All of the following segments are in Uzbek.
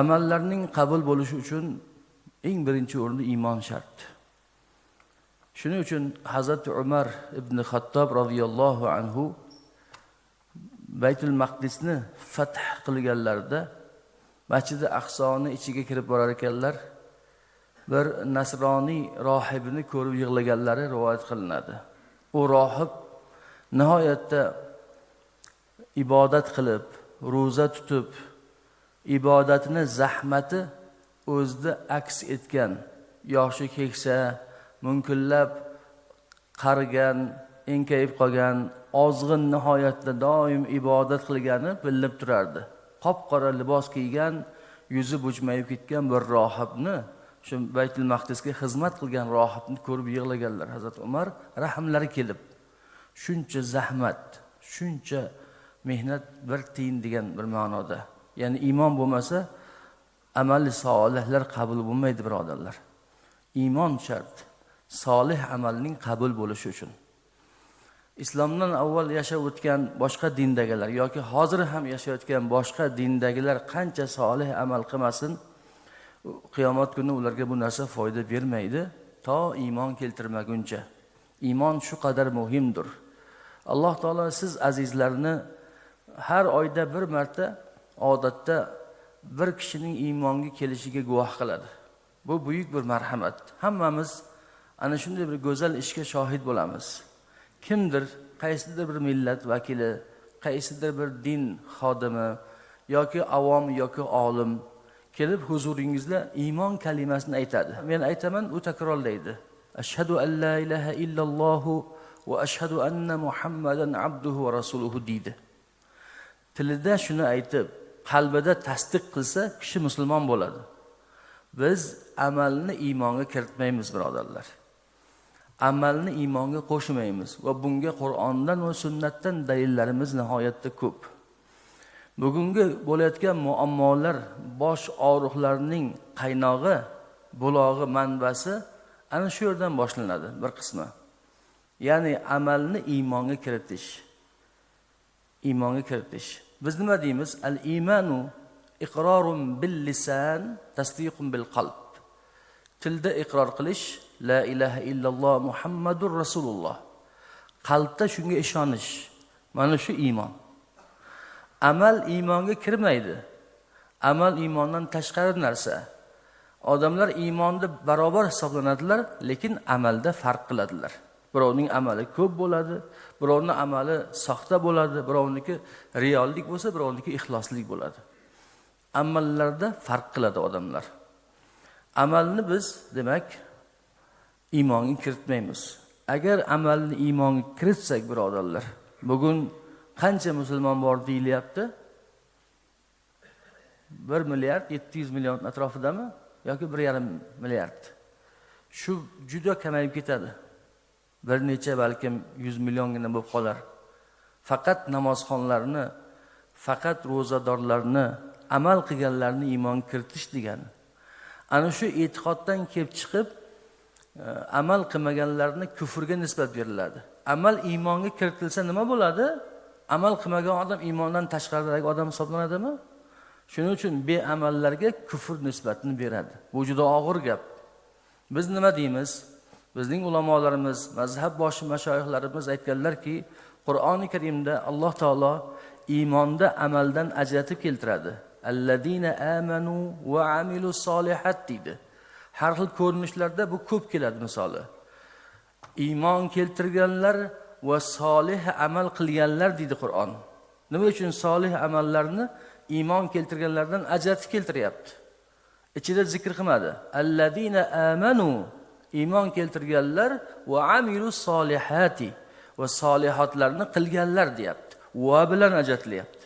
Amallarning qabul bo'lishi uchun eng birinchi o'rinda iymon shart. Shuning uchun Hazrat Umar ibn Xattob radhiyallohu anhu Baytul Maqdisni fath qilganlarida Masjidi Aqsoni ichiga kirib borar ekanlar. Bir nasroniy rohibni ko'rib yig'laganlari rivoyat qilinadi. U rohib nihoyatda ibodat qilib ro'za tutib ibodatini zahmati o'zida aks etgan yoshi keksa munkillab qarigan enkayib qolgan ozg'in nihoyatda doim ibodat qilgani bilinib turardi. Qop qora libos kiygan yuzi bujmayib ketgan bir rohibni shu baytul maqdisga xizmat qilgan rohibni ko'rib yig'laganlar. Hazrat umar rahmlari kelib shuncha zahmat shuncha mehnat bir tiyin degan bir ma'noda. Ya'ni iymon bo'lmasa amali solihlar qabul bo'lmaydi birodarlar. Iymon shart solih amalning qabul bo'lishi uchun. Islomdan avval yashab o'tgan boshqa dindagilar yoki hozir ham yashayotgan boshqa dindagilar qancha solih amal qilmasin qiyomat kuni ularga bu narsa foyda bermaydi. To iymon keltirmaguncha. Iymon shu qadar muhimdir. Alloh taolo siz azizlarni har oyda bir marta odatda bir kishining iymonga kelishiga guvoh qiladi. Bu buyuk bir marhamat. Hammamiz ana shunday bir go'zal ishga shohid bo'lamiz. Kimdir qaysidir bir millat vakili qaysidir bir din xodimi yoki avom yoki olim kelib huzuringizda iymon kalimasini aytadi. Men aytaman u takrorlaydi. Ashhadu an la ilaha illallohu va ashhadu anna muhammadan abduhu va rasuluhu deydi. Tilida shuni aytib qalbida tasdiq qilsa kishi musulmon bo'ladi. Biz amalni iymonga kiritmaymiz birodarlar. Amalni iymonga qo'shmaymiz va bunga qur'ondan va sunnatdan dalillarimiz nihoyatda ko'p. Bugungi bo'layotgan muammolar bosh og'riqlarning qaynog'i bulog'i manbasi ana shu yerdan boshlanadi bir qismi. Ya'ni amalni iymonga kiritish. Iymonga kiritish. Biz nima deymiz? Al iymanu iqrorun bil lisan tasdiqun bil qalb tilda iqror qilish la ilaha illalloh muhammadur rasululloh. Qalbda shunga ishonish. Mana shu iymon amal iymonga kirmaydi. Amal iymondan tashqari narsa. Odamlar iymonda barobar hisoblanadilar lekin amalda farq qiladilar. Birovning amali ko'p bo'ladi birovni amali soxta bo'ladi birovniki riyollik bo'lsa birovniki ixloslik bo'ladi. Amallarda farq qiladi odamlar. Amalni biz demak iymonga kiritmaymiz. Agar amalni iymonga kiritsak birodarlar bugun qancha musulmon bor deyilyapti? Bir milliard yetti yuz million atrofidami yoki bir yarim milliard? Shu juda kamayib ketadi. Bir necha balkim yuz milliongina bo'lib qolar. Faqat namozxonlarni faqat ro'zadorlarni amal qilganlarni iymonga kiritish degani. Ana shu e'tiqoddan kelib chiqib e, amal qilmaganlarni kufrga nisbat beriladi. Amal iymonga kiritilsa nima bo'ladi? Amal qilmagan odam iymondan tashqaridagi odam hisoblanadimi? Shuning uchun beamallarga kufr nisbatini beradi. Bu juda og'ir gap. Biz nima deymiz? Bizning ulamolarimiz mazhab boshi mashoyihlarimiz aytganlarki qur'oni karimda alloh taolo iymonda amaldan ajratib keltiradi. Alladina amanu va amilu solihat deydi. Har xil ko'rinishlarda bu ko'p keladi misoli. Iymon keltirganlar va solih amal qilganlar deydi qur'on. Nima uchun solih amallarni iymon keltirganlardan ajratib keltiryapti? Ichida zikr qilmadi. Alladina amanu iymon keltirganlar va amilu solihati va solihotlarni qilganlar deyapti. Va bilan ajratilyapti.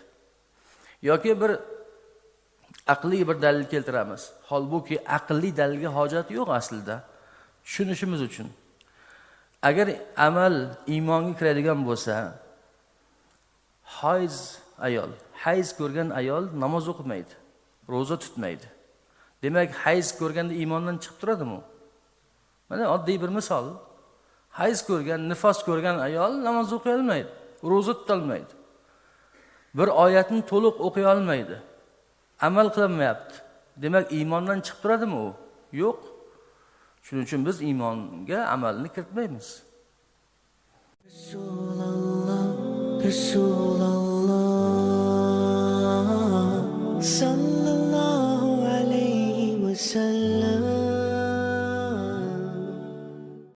Yoki bir aqliy bir dalil keltiramiz. Holbuki aqliy dalilga hojat yo'q aslida. Tushunishimiz uchun. Agar amal iymonga kiradigan bo'lsa hayz ayol hayz ko'rgan ayol namoz o'qimaydi ro'za tutmaydi. Demak hayz ko'rganda iymondan chiqib turadimi mana oddiy bir misol. Hayz ko'rgan nifos ko'rgan ayol namoz o'qiy olmaydi ro'za tutolmaydi bir oyatni to'liq o'qiy olmaydi amal qilolmayapti demak iymondan chiqib turadimi u? Yo'q. Shuning uchun biz iymonga amalni kiritmaymiz Rasulallah, Rasulallah.